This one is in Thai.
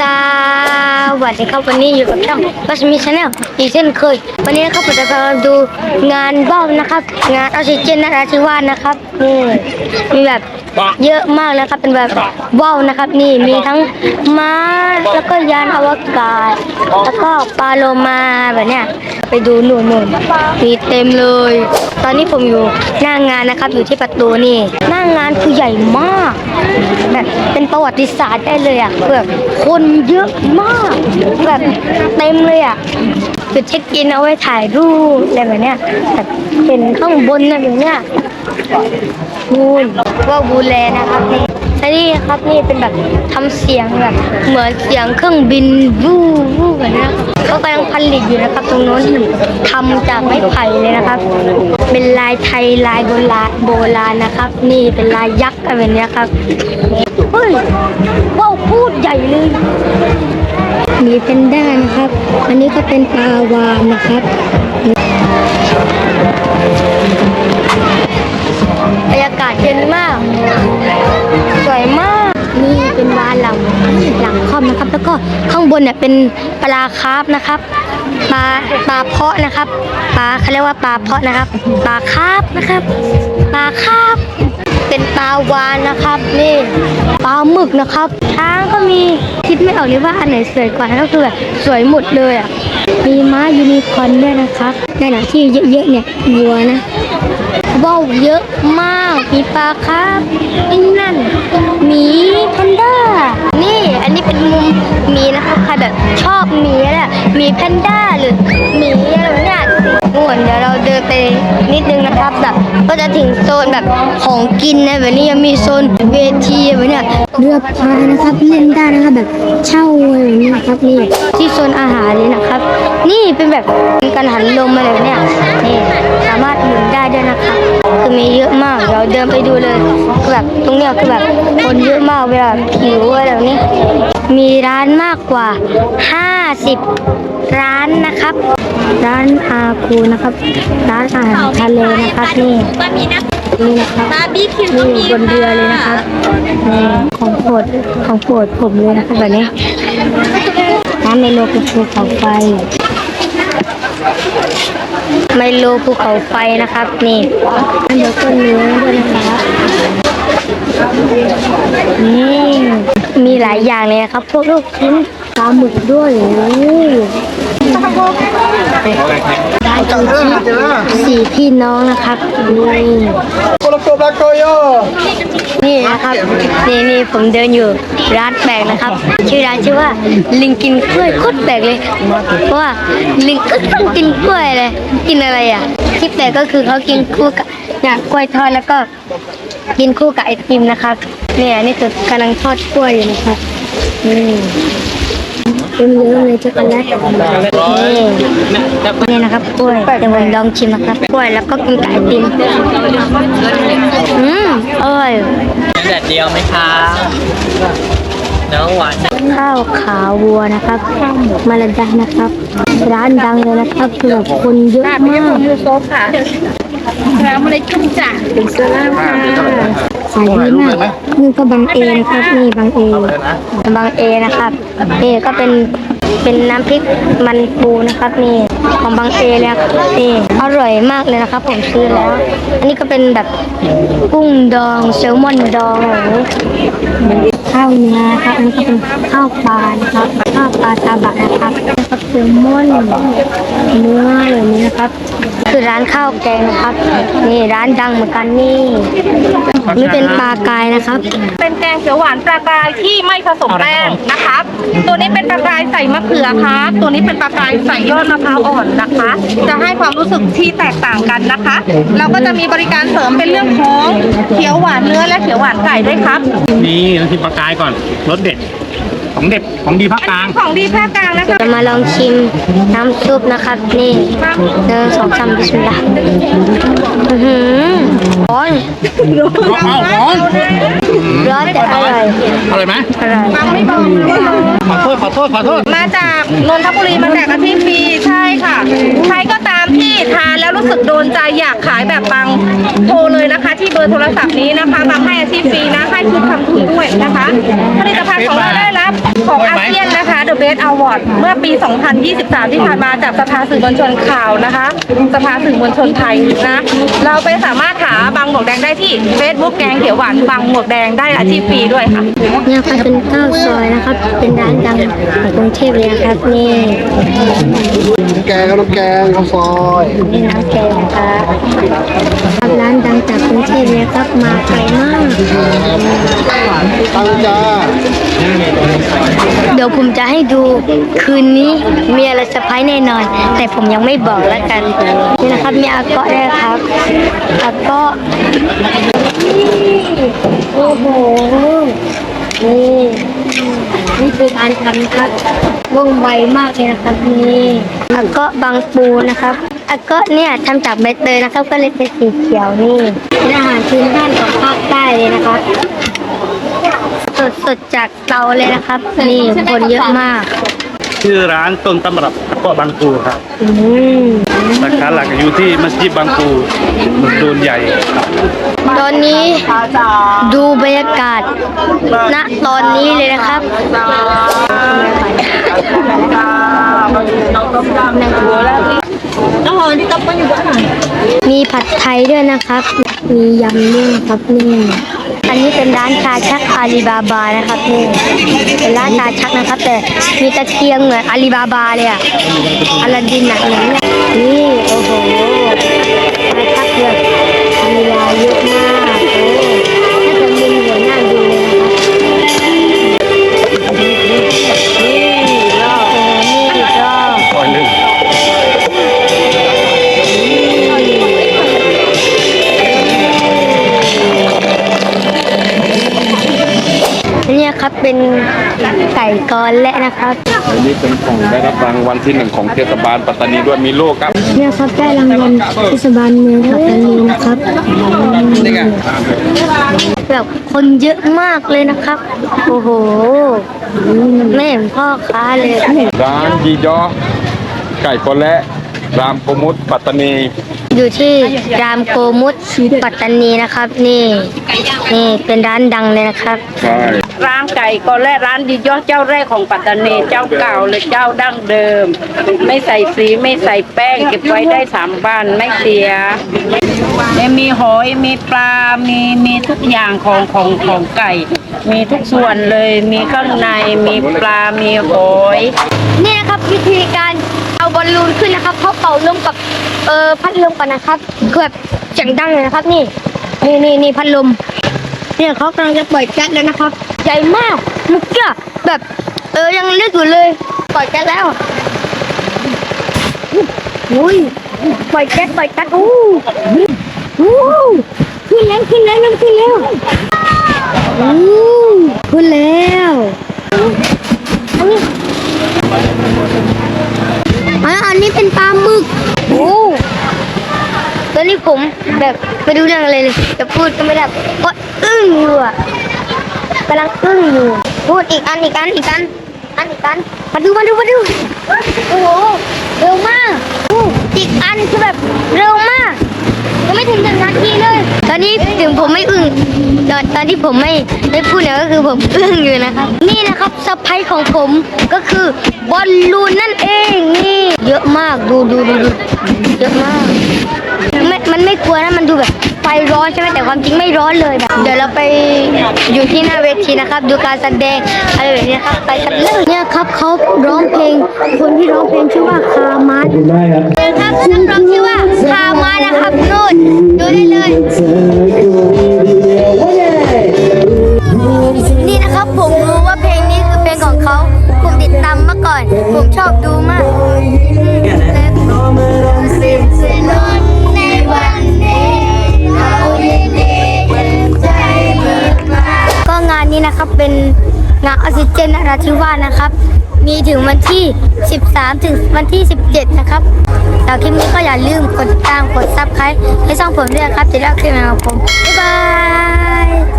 สวัสดีครับวันนี้อยู่กับช่องบัสมีชาแนลอีกเช่นเคย วันนี้นะครับผมจะพาดูงานว่าวนะครับ งานออกซิเจนนราธิวาสนะครับนี่มีแบบเยอะมากนะครับเป็นแบบว่าวนะครับ นี่มีทั้งม้าแล้วก็ยานอวกาศ แล้วก็ปลาโลมาแบบเนี้ยไปดูหนูนนมีเต็มเลยตอนนี้ผมอยู่หน้างานนะครับอยู่ที่ประตูนี่หน้างานคือใหญ่มากแบบเป็นประวัติศาสตร์ได้เลยอะแบบคนเยอะมากแบบเต็มเลยอะจุดเช็คอินเอาไว้ถ่ายรูปอะไรแบบเนี้ยแบบเห็นข้างบนอะไรแบบเนี้ยบูนว่าบูแลนะครับ นี่และนี่ครับนี่เป็นแบบทำเสียงแบบเหมือนเสียงเครื่องบินวู้วู้แบบนี้ยเขากำลังผลิตอยู่นะครับ ตรงโน้นทำจากไม้ไผ่เลยนะครับ เป็นลายไทยลายโบราณโบราณนะครับ นี่เป็นลายยักษ์อะไรแบบนี้ครับเฮ้ยว้าวพูดใหญ่เลยมีเพนด้านะครับ อันนี้ก็เป็นปลาวานนะครับ บรรยากาศเย็นมาก สวยมาก นี่เป็นวานหลังหลังคอมนะครับ แล้วก็ข้างบนเนี่ยเป็นปลาคาร์ฟนะครับ ปลาปลาเพาะนะครับ ปลาเขาเรียกว่าปลาเพาะนะครับ ปลาคาร์ฟนะครับ ปลาคาร์ฟเป็นปลาวานนะครับ นี่ปลาหมึกนะครับช้างก็มีคิดไม่ออกเลยว่าอันไหนสวยกว่าก็คือแบบสวยหมดเลยอะมีม้ายูนิคอร์นด้วยนะครับในหนังที่เยอะๆเนี่ยวัวนะ ว่าวเยอะมากมีปลาครับไอ้นั่นหมีแพนด้า นี่อันนี้เป็นมุมหมีนะครับใครแบบชอบหมีแหละหมีแพนด้าหรือหมี ไปนิดนึงนะครับแบบก็จะถึงโซนแบบของกินนะแบบนี้ยังมีโซนเวทีแบบเนี้ยเรือพายนะครับเล่นได้นะครับแบบเช่าอะไรแบบนี้นะครับนี่ที่โซนอาหารเลยนะครับ นี่เป็นแบบการหันลมอะไรแบบเนี้ยนี่สามารถหมุนได้ด้วยนะครับคือมีเยอะมากเราเดินไปดูเลยคือแบบตรงเนี้ยคือแบบคนเยอะมากเวลาผิวอะไรแบบนี้มีร้านมากกว่า 50 ร้านนะครับ ร้านอาคูนะครับ ร้านอาหารทะเลนะครับนี่นี่นะครับบาร์บีคิวก็มีบนเรือเลยนะครับนี่ของโปรดของโปรดผมเลยนะครับแบบนี้น้ำเมโลภูเขาไฟไมโลภูเขาไฟนะครับนี่นเดียวก็เนื้อด้วยนะครับนี่มีหลายอย่างเลยนะครับ พวกลูกชิ้น ปลาหมึกด้วยโอ้ได้ซูชิสี่พี่น้องนะครับนี่นี่นะครับนี่นี่ผมเดินอยู่ร้านแปลกนะครับ ชื่อร้านชื่อว่า ลิงกินกล้วยโคตรแปลกเลย เพราะว่าลิงก็ต้องกินกล้วยเลย กินอะไรอะ ที่แปลกก็คือเขากินคู่กับเนี่ยกล้วยทอดแล้วก็กินคู่กับไอติมนะครับเนี่ยนี่คือกำลังทอดกล้วยอยู่นะครับนี่ เยิ้มๆเลยช็อกโกแลตนี่นี่นะครับกล้วยเดี๋ยวผมลองชิมนะครับกล้วยแล้วก็กินกับไอติมอืมอร่อยแดดเดียวไหมคะน้องหวานข้าวขาวัวนะครับ มาลาดานะครับ ร้านดังเลยนะครับคือแบบคนเยอะมากยูโซฟค่ะร้านอะไรจุ่มจ่าเป็นสลามค่ะ ขายดีมากนี่ก็บางเอนะครับนี่บางเอบางเอนะครับนี่ก็เป็นเป็นน้ำพริกมันปูนะครับนี่ ของบางเอเลยครับนี่อร่อยมากเลยนะครับ ผมซื้อแล้ว อันนี้ก็เป็นแบบกุ้งดองแซลมอนดองอะไรอย่างนี้ข้าวเนื้อครับอันนี้ก็เป็นข้าวปลาครับข้าวปลาซาบะนะครับแล้วก็แซลมอนเนื้ออะไรอย่างนี้นะครับ คือร้านข้าวแกงนะครับ นี่ร้านดังเหมือนกันนี่นี่เป็นปลากายนะครับ เป็นแกงเขียวหวานปลากายที่ไม่ผสมแป้งนะครับ ตัวนี้เป็นปลากายใส่มะเขือครับ ตัวนี้เป็นปลากายใส่ยอดมะพร้าวอ่อนนะคะ จะให้ความรู้สึกที่แตกต่างกันนะคะ เราก็จะมีบริการเสริมเป็นเรื่องของเขียวหวานเนื้อและเขียวหวานไก่ด้วยครับ นี่น้ำจิ้มปลากายก่อนรสเด็ด ของเด็ดของดีภาคกลางของดีภาคกลางนะคะจะมาลองชิมน้ำซุปนะครับนี่หนึ่งสองสามบิสมิลลาห์อื้อหือร้อนเอาเอาร้อนร้อนแต่อร่อยอร่อยไหมอร่อยฟังไม่บอกเลยว่าขอโทษขอโทษขอโทษมาจากนนทบุรีมาแจกอาชีพฟรีใช่ค่ะใครก็ตามที่ทานแล้วรู้สึกโดนใจอยากขายแบบบังโทรเลยนะคะ ที่เบอร์โทรศัพท์นี้นะคะบังให้อาชีพฟรีนะให้ชุดทำถุงด้วยนะคะผลิตภัณฑ์ของเราได้รับของอาเซียน Best Award เมื่อปี 2023 ที่ผ่านมาจากสภาสื่อมวลชนข่าวนะคะ สภาสื่อมวลชนไทยนะ เราไปสามารถหาบางหมวกแดงได้ที่ Facebook แกงเขียวหวานบางหมวกแดงได้อาชีพฟรีด้วยค่ะเนี่ยครับเป็นข้าวซอยนะครับ เป็นร้านดังของกรุงเทพเลยนะครับนี่น้ำแกงครับน้ำแกงข้าวซอยนี่น้ำแกงนะครับครับร้านดังจากกรุงเทพเลยครับมาไกลมากตังจ้า เดี๋ยวผมจะให้ดูคืนนี้มีอะไรเซอร์ไพรส์แน่นอน แต่ผมยังไม่บอกแล้วกัน นี่นะครับมีอาเกาะด้วยครับอาเกาะโอ้โหนี่นี่คือการทำครับว่องไวมากเลยนะครับนี่อาเกาะบางปูนะครับอาเกาะเนี่ยทำจากใบเตยนะครับ ก็เลยเป็นสีเขียวนี่เป็นอาหารพื้นบ้านของภาคใต้เลยนะครับ สดสดๆจากเตาเลยนะครับ นี่คนเยอะมาก ชื่อร้านต้นตำรับกระเพาะบางปูครับอืมสาขาหลักอยู่ที่มัสยิดบางปูเมืองโดนใหญ่ตอนนี้ดูบรรยากาศณตอนนี้เลยนะครับมีผัดไทยด้วยนะครับ มียำด้วยนะครับนี่ อันนี้เป็นร้านชาชักอาลีบาบานะครับนี่เป็นร้านชาชักนะครับ แต่มีตะเกียงเหมือนอาลีบาบาเลยอะอลาดินอะเหมือนเนี่ยนี่โอ้โหชาชักเลยมีลายเยอะ ไก่กอนและนะครับอันนี้เป็นของได้รับรางวัลที่หนึ่งของเทศบาลปัตตานีด้วยมีโล่ครับเนี่ยครับได้รางวัลเทศบาลเมืองปัตตานีนะครับแบบคนเยอะมากเลยนะครับ โอ้โหไม่เห็นพ่อค้าเลยร้านยียอไก่กอและรามโกมุตปัตตานี อยู่ที่รามโกมุตปัตตานีนะครับ นี่นี่เป็นร้านดังเลยนะครับใช่ ร้านไก่ก็และร้านดียอดเจ้าแรกของปัตตานีเจ้าเก่าเลยเจ้าดั้งเดิม ไม่ใส่สีไม่ใส่แป้ง เก็บไว้ได้สามวันไม่เสียเนี่ยมีหอยมีปลา มีมีทุกอย่างของของของไก่ มีทุกส่วนเลยมีข้างในมีปลา มีหอยนี่นะครับวิธีการเอาบอลลูนขึ้นนะครับเขาเป่าลมกับเออพัดลมก่อนนะครับคือแบบเสียงดังเลยนะครับนี่นี่นี่นี่พัดลม เนี่ยเขากำลังจะปล่อยแก๊สแล้วนะครับ ใหญ่มากเมุกเกี้ยแบบเออยังเล็กอยู่เลยปล่อยแก๊สแล้วอุ้ยปล่อยแก๊สปล่อยแก๊สอู้อู้ขึ้นแล้วขึ้นแล้วเริ่มขึ้นแล้วอู้ขึ้นแล้วอันนี้ อะอันนี้เป็นปลาหมึก โอ้ตอนนี้ผม แบบไม่รู้เรื่องอะไรเลยจะพูดก็ไม่ได้เพราะอึ้งอยู่อะกำลังอึ้งอยู่ พูดอีกอันอีกอันอีกอันอันอีกอันมาดูมาดูมาดูโอ้โหเร็วมากอีกอันคือแบบเร็วมากยังไม่ถึงหนึ่งนาทีเลย ตอนนี้ถึงผมไม่อึ้งตอนตอนที่ผมไม่ไม่พูดเนี่ยก็คือผมอึ้งอยู่นะครับนี่นะครับสไปของผมก็คือบอลลูนนั่นเองนี่ เยอะมากดูดูดูดูเยอะมาก ไม่มันไม่กลัวนะมันดูแบบไฟร้อนใช่ไหมแต่ความจริงไม่ร้อนเลยแบบเดี๋ยวเราไปอยู่ที่หน้าเวทีนะครับ ดูการแสดงอะไรแบบนี้ครับไปกันเลยเนี่ยครับเขาร้องเพลง คนที่ร้องเพลงชื่อว่าคามาร์ครับนักร้องชื่อว่าคามาร์นะครับนู่นดูได้เลย นี้นะครับเป็นงานออกซิเจนนราธิวาสนะครับ มีถึงวันที่ 13 ถึงวันที่ 17 นะครับแต่คลิปนี้ก็อย่าลืมกดติดตามกดซับไครต์ให้ช่องผมด้วยครับจะได้คลิปใหม่ของผม บ๊ายบาย